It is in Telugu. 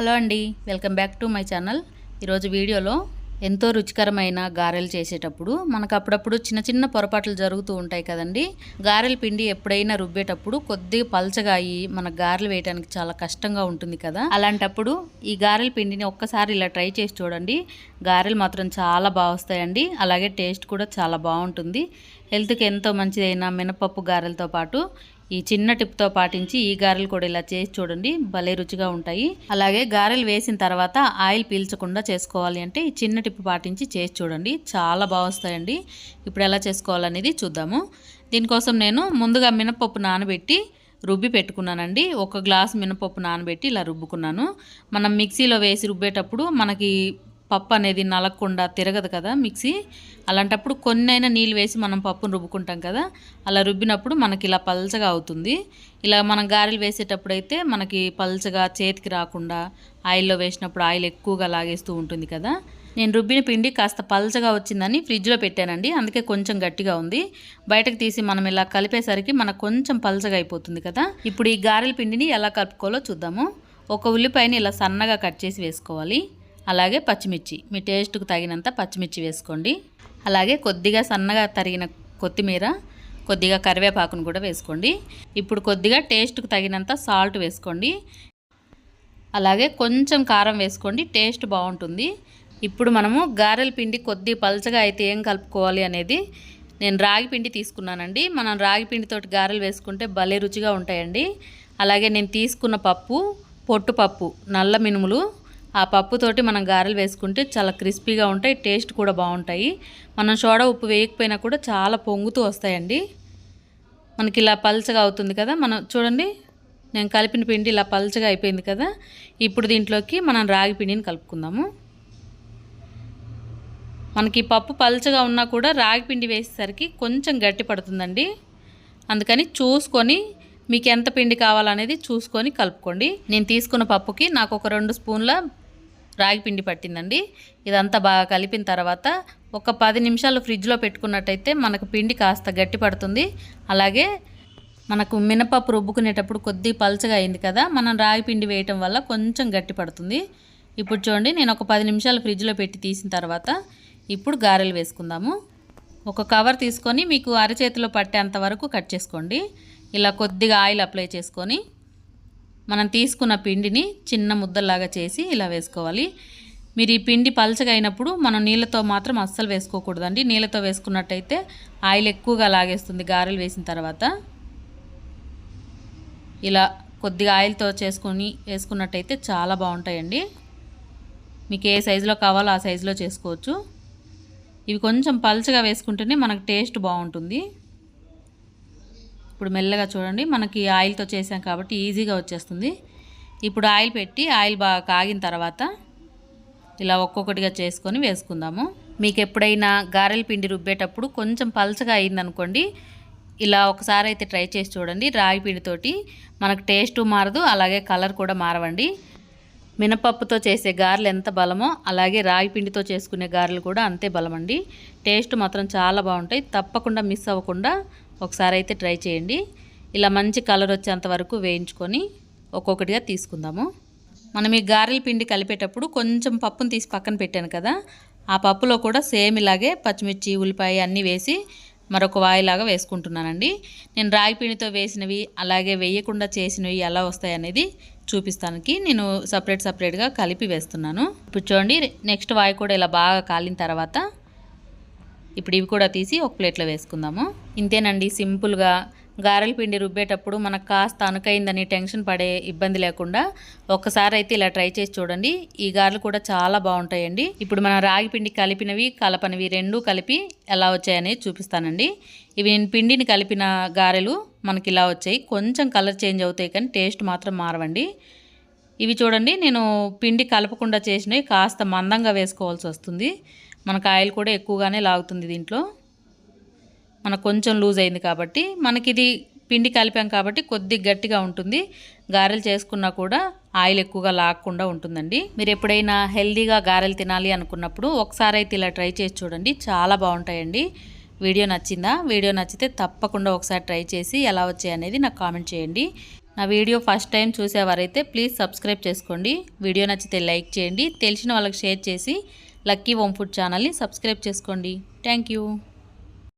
హలో అండి welcome back to my channel. ఈరోజు వీడియోలో ఎంతో రుచికరమైన గారెలు చేసేటప్పుడు మనకు అప్పుడప్పుడు చిన్న చిన్న పొరపాట్లు జరుగుతూ ఉంటాయి కదండి. గారెల పిండి ఎప్పుడైనా రుబ్బేటప్పుడు కొద్దిగా పలచగా అయ్యి మన గారెలు వేయడానికి చాలా కష్టంగా ఉంటుంది కదా. అలాంటప్పుడు ఈ గారెల పిండిని ఒక్కసారి ఇలా ట్రై చేసి చూడండి. గారెలు మాత్రం చాలా బాగా వస్తాయండి. అలాగే టేస్ట్ కూడా చాలా బాగుంటుంది. హెల్త్కి ఎంతో మంచిదైన మినపప్పు గారెలతో పాటు ఈ చిన్న టిప్తో పాటించి ఈ గారెలు కూడా ఇలా చేసి చూడండి. భలే రుచిగా ఉంటాయి. అలాగే గారెలు వేసిన తర్వాత ఆయిల్ పీల్చకుండా చేసుకోవాలి అంటే ఈ చిన్న టిప్ పాటించి చేసి చూడండి. చాలా బాగా వస్తాయండి. ఇప్పుడు ఎలా చేసుకోవాలనేది చూద్దాము. దీనికోసం నేను ముందుగా మినపప్పు నానబెట్టి రుబ్బి పెట్టుకున్నానండి. ఒక గ్లాస్ మినపప్పు నానబెట్టి ఇలా రుబ్బుకున్నాను. మనం మిక్సీలో వేసి రుబ్బేటప్పుడు మనకి పప్పు అనేది నలగకుండా తిరగదు కదా మిక్సీ. అలాంటప్పుడు కొన్నైనా నీళ్ళు వేసి మనం పప్పును రుబ్బుకుంటాం కదా. అలా రుబ్బినప్పుడు మనకి ఇలా పల్చగా అవుతుంది. ఇలా మనం గారెలు వేసేటప్పుడు అయితే మనకి పల్చగా చేతికి రాకుండా ఆయిల్లో వేసినప్పుడు ఆయిల్ ఎక్కువగా లాగేస్తూ ఉంటుంది కదా. నేను రుబ్బిన పిండి కాస్త పల్చగా వచ్చిందని ఫ్రిడ్జ్లో పెట్టానండి. అందుకే కొంచెం గట్టిగా ఉంది. బయటకు తీసి మనం ఇలా కలిపేసరికి మనకు కొంచెం పల్చగా అయిపోతుంది కదా. ఇప్పుడు ఈ గారెల పిండిని ఎలా కలుపుకోవాలో చూద్దాము. ఒక ఉల్లిపాయని ఇలా సన్నగా కట్ చేసి వేసుకోవాలి. అలాగే పచ్చిమిర్చి. మీ టేస్ట్కు తగినంత పచ్చిమిర్చి వేసుకోండి. అలాగే కొద్దిగా సన్నగా తరిగిన కొత్తిమీర కొద్దిగా కరివేపాకును కూడా వేసుకోండి. ఇప్పుడు కొద్దిగా టేస్ట్కు తగినంత సాల్ట్ వేసుకోండి. అలాగే కొంచెం కారం వేసుకోండి. టేస్ట్ బాగుంటుంది. ఇప్పుడు మనము గారెల పిండి కొద్ది పలచగా అయితే ఏం కలుపుకోవాలి అనేది నేను రాగి పిండి తీసుకున్నానండి. మనం రాగి పిండితోటి గారెలు వేసుకుంటే భలే రుచిగా ఉంటాయండి. అలాగే నేను తీసుకున్న పప్పు పొట్టుపప్పు నల్ల మినుములు ఆ పప్పుతోటి మనం గారెలు వేసుకుంటే చాలా క్రిస్పీగా ఉంటాయి టేస్ట్ కూడా బాగుంటాయి. మనం సోడా ఉప్పు వేయకపోయినా కూడా చాలా పొంగుతూ వస్తాయండి. మనకి ఇలా పల్చగా అవుతుంది కదా మనం చూడండి నేను కలిపిన పిండి ఇలా పల్చగా అయిపోయింది కదా ఇప్పుడు దీంట్లోకి మనం రాగి పిండిని కలుపుకుందాము. మనకి పప్పు పల్చగా ఉన్నా కూడా రాగి పిండి వేసేసరికి కొంచెం గట్టి పడుతుందండి. అందుకని చూసుకొని మీకు ఎంత పిండి కావాలనేది చూసుకొని కలుపుకోండి. నేను తీసుకున్న పప్పుకి నాకు ఒక రెండు స్పూన్ల రాగి పిండి పట్టిందండి. ఇదంతా బాగా కలిపిన తర్వాత ఒక పది నిమిషాలు ఫ్రిడ్జ్లో పెట్టుకున్నట్టయితే మనకు పిండి కాస్త గట్టి పడుతుంది. అలాగే మనకు మినపప్పు రుబ్బుకునేటప్పుడు కొద్ది పలచగా అయింది కదా మనం రాగి పిండి వేయటం వల్ల కొంచెం గట్టి పడుతుంది. ఇప్పుడు చూడండి నేను ఒక పది నిమిషాలు ఫ్రిడ్జ్లో పెట్టి తీసిన తర్వాత ఇప్పుడు గారెలు వేసుకుందాము. ఒక కవర్ తీసుకొని మీకు అరచేతిలో పట్టేంత వరకు కట్ చేసుకోండి. ఇలా కొద్దిగా ఆయిల్ అప్లై చేసుకొని మనం తీసుకున్న పిండిని చిన్న ముద్దలాగా చేసి ఇలా వేసుకోవాలి. మీరు ఈ పిండి పలచగా అయినప్పుడు మనం నీళ్ళతో మాత్రం అస్సలు వేసుకోకూడదండి. నీళ్ళతో వేసుకున్నట్టయితే ఆయిల్ ఎక్కువగా లాగేస్తుంది గారెలు వేసిన తర్వాత. ఇలా కొద్దిగా ఆయిల్తో చేసుకొని వేసుకున్నట్టయితే చాలా బాగుంటాయండి. మీకు ఏ సైజులో కావాలో ఆ సైజులో చేసుకోవచ్చు. ఇవి కొంచెం పలచగా వేసుకుంటేనే మనకు టేస్ట్ బాగుంటుంది. ఇప్పుడు మెల్లగా చూడండి. మనకి ఆయిల్తో చేసాం కాబట్టి ఈజీగా వచ్చేస్తుంది. ఇప్పుడు ఆయిల్ పెట్టి ఆయిల్ బాగా కాగిన తర్వాత ఇలా ఒక్కొక్కటిగా చేసుకొని వేసుకుందాము. మీకు ఎప్పుడైనా గారెల పిండి రుబ్బేటప్పుడు కొంచెం పలచగా అయిందనుకోండి ఇలా ఒకసారి అయితే ట్రై చేసి చూడండి. రాగి పిండితోటి మనకు టేస్ట్ మారదు అలాగే కలర్ కూడా మారవండి. మినపప్పుతో చేసే గారెలు ఎంత బలమో అలాగే రాగి పిండితో చేసుకునే గారెలు కూడా అంతే బలమండి. టేస్ట్ మాత్రం చాలా బాగుంటాయి. తప్పకుండా మిస్ అవ్వకుండా ఒకసారి అయితే ట్రై చేయండి. ఇలా మంచి కలర్ వచ్చేంత వరకు వేయించుకొని ఒక్కొక్కటిగా తీసుకుందాము. మనం ఈ గారెల పిండి కలిపేటప్పుడు కొంచెం పప్పును తీసి పక్కన పెట్టాను కదా ఆ పప్పులో కూడా సేమ్ ఇలాగే పచ్చిమిర్చి ఉల్లిపాయ అన్నీ వేసి మరొక వాయిలాగా వేసుకుంటున్నానండి. నేను రాగి పిండితో వేసినవి అలాగే వేయకుండా చేసినవి ఎలా వస్తాయి అనేది చూపిస్తానికి నేను సపరేట్ సపరేట్గా కలిపి వేస్తున్నాను. ఇప్పుడు చూడండి నెక్స్ట్ వాయి కూడా ఇలా బాగా కాలిన తర్వాత ఇప్పుడు ఇవి కూడా తీసి ఒక ప్లేట్లో వేసుకుందాము. ఇంతేనండి సింపుల్గా గారెల పిండి రుబ్బేటప్పుడు మనకు కాస్త అనుకైందని టెన్షన్ పడే ఇబ్బంది లేకుండా ఒక్కసారి అయితే ఇలా ట్రై చేసి చూడండి. ఈ గారెలు కూడా చాలా బాగుంటాయండి. ఇప్పుడు మన రాగి పిండి కలిపినవి కలపనివి రెండూ కలిపి ఎలా వచ్చాయనేది చూపిస్తానండి. ఇవి నేను పిండిని కలిపిన గారెలు మనకి ఇలా వచ్చాయి. కొంచెం కలర్ చేంజ్ అవుతాయి కానీ టేస్ట్ మాత్రం మారవండి. ఇవి చూడండి నేను పిండి కలపకుండా చేసినవి కాస్త మందంగా వేసుకోవాల్సి వస్తుంది. మనకు ఆయిల్ కూడా ఎక్కువగానే లాగుతుంది దీంట్లో. మనకు కొంచెం లూజ్ అయింది కాబట్టి మనకి ఇది పిండి కలిపాం కాబట్టి కొద్ది గట్టిగా ఉంటుంది. గారెలు చేసుకున్నా కూడా ఆయిల్ ఎక్కువగా లాగకుండా ఉంటుందండి. మీరు ఎప్పుడైనా హెల్దీగా గారెలు తినాలి అనుకున్నప్పుడు ఒకసారి అయితే ఇలా ట్రై చేసి చూడండి. చాలా బాగుంటాయండి. వీడియో నచ్చిందా? వీడియో నచ్చితే తప్పకుండా ఒకసారి ట్రై చేసి ఎలా వచ్చాయి అనేది నాకు కామెంట్ చేయండి. నా వీడియో ఫస్ట్ టైం చూసేవారైతే ప్లీజ్ సబ్స్క్రైబ్ చేసుకోండి. వీడియో నచ్చితే లైక్ చేయండి. తెలిసిన వాళ్ళకి షేర్ చేసి లక్కీ హోమ్ ఫుడ్ ఛానల్ని సబ్స్క్రైబ్ చేసుకోండి. Thank you.